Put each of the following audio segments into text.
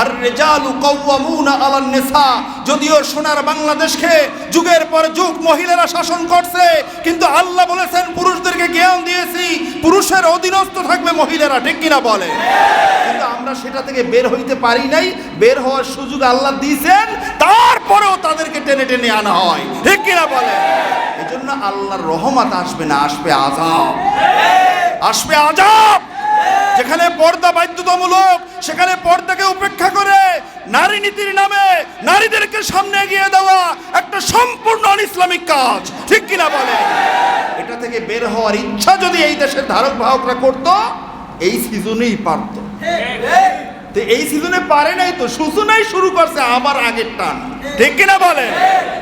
আর রেজালু কওয়ামুনা আলান নিসা। যদিও সোনার বাংলাদেশকে যুগের পর যুগ মহিলারা শাসন করছে, কিন্তু আল্লাহ বলেছেন, পুরুষদেরকে জ্ঞান দিয়েছি, পুরুষের অধীনস্থ থাকবে মহিলারা, ঠিক কিনা বলে? কিন্তু আমরা সেটা থেকে বের হইতে পারি নাই, বের হওয়ার সুযোগ আল্লাহ দিয়েছেন, তারপরেও তাদেরকে টেনে টেনে আনা হয়, ঠিক কিনা বলে? এজন্য আল্লাহর রহমত আসবে না, আসবে আজাব আসবে আজাব যেখানে পর্দা বাধ্যতামূলক, সেখানে পর্দাকে উপেক্ষা করে নারী নীতির নামে নারীদেরকে সামনে এগিয়ে দেওয়া একটা সম্পূর্ণ অন ইসলামিক কাজ। ঠিক কিনা বলে এটা থেকে বের হওয়ার ইচ্ছা যদি এই দেশের ধারক বাহকরা করত, এই সিজনেই পারত। তো এই সিজনে পারে নাই তো, সূচনাই শুরু করছে আবার আগের টান। ঠিক কিনা বলে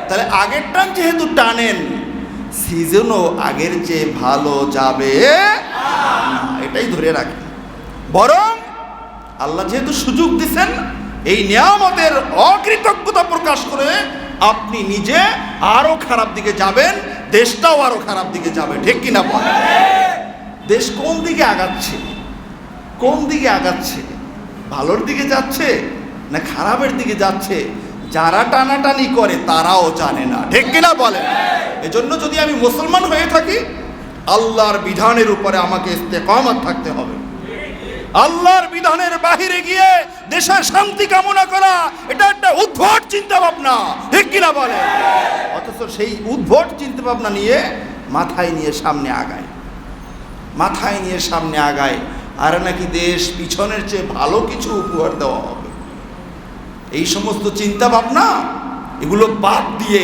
তাহলে আগের টান যেহেতু টানেন, সিজনও আগের চেয়ে ভালো যাবে। এটাই ধরে রাখি। বরং আল্লাহ যেহেতু সুযোগ দিচ্ছেন এই নিয়ামতের অকৃতজ্ঞতা প্রকাশ করে আপনি নিজে আরও খারাপ দিকে যাবেন, দেশটাও আরও খারাপ দিকে যাবে, ঠিক কিনা বলেন দেশ কোন দিকে আগাচ্ছে? কোন দিকে আগাচ্ছে? ভালোর দিকে যাচ্ছে না খারাপের দিকে যাচ্ছে? যারা টানাটানি করে তারাও জানে না, ঠিক কিনা বলেন? এজন্য যদি আমি মুসলমান হয়ে থাকি, আল্লাহর বিধানের উপরে আমাকে ইস্তেকামত থাকতে হবে। আল্লাহর বিধানের বাহিরে গিয়ে দেশের শান্তি কামনা করা, এটা একটা উদ্ভট চিন্তা ভাবনা ঠিক কিনা বলে? অথচ সেই উদ্ভট চিন্তা ভাবনা নিয়ে মাথায় নিয়ে সামনে আগায়। মাথায় নিয়ে সামনে আগায়, আর নাকি দেশ পিছনের চেয়ে ভালো কিছু উপহার দেওয়া হবে। এই সমস্ত চিন্তা ভাবনা এগুলো বাদ দিয়ে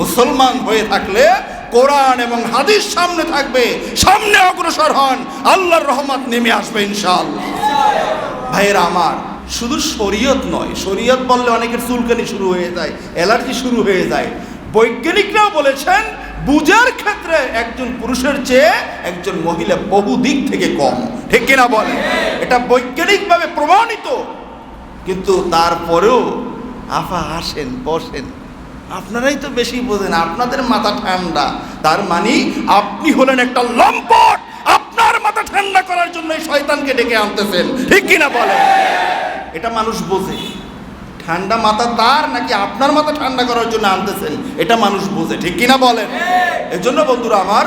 মুসলমান হয়ে থাকলে কোরআন এবং হাদিস সামনে থাকবে সামনে অগ্রসর হন, আল্লাহর রহমত নেমে আসবে ইনশাআল্লাহ। ভাইয়েরা আমার, শুধু শরীয়ত নয়, শরীয়ত বললে অনেকের চুলকানি শুরু হয়ে যায়, অ্যালার্জি শুরু হয়ে যায়। বৈজ্ঞানিকরাও বলেছেন, বুঝার ক্ষেত্রে একজন পুরুষের চেয়ে একজন মহিলা বহু দিক থেকে কম। ঠিক কিনা বলে? এটা বৈজ্ঞানিকভাবে প্রমাণিত। কিন্তু তারপরেও আফা আসেন বসেন। আপনারাই তো বেশি বোঝেন, আপনাদের মাথা ঠান্ডা। তার মানে আপনি হলেন একটা লম্পট। আপনার মাথা ঠান্ডা করার জন্য শয়তানকে ডেকে আনতেছেন। ঠিক কিনা বলে এটা মানুষ বোঝে। ঠান্ডা মাথা তার নাকি আপনার মাথা ঠান্ডা করার জন্য আনতেছেন? এটা মানুষ বোঝে। ঠিক কিনা বলেন? এর জন্য বন্ধুরা আমার,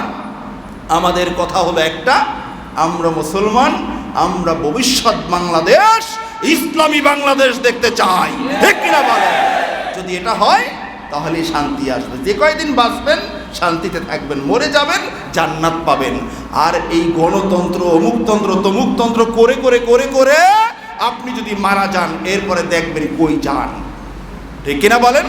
আমাদের কথা হলো একটা, আমরা মুসলমান, আমরা ভবিষ্যৎ বাংলাদেশ, ইসলামী বাংলাদেশ দেখতে চাই। ঠিক কিনা বলেন? যদি এটা হয় তাহলে শান্তি আসবে। যে কয়দিন বাঁচবেন, শান্তিতে থাকবেন, মরে যাবেন, জান্নাত পাবেন। আর এই গণতন্ত্র অমুকতন্ত্র তমুকতন্ত্র করে করে করে করে আপনি যদি মারা যান, এরপরে দেখবেন কই যান। ঠিক কিনা বলেন?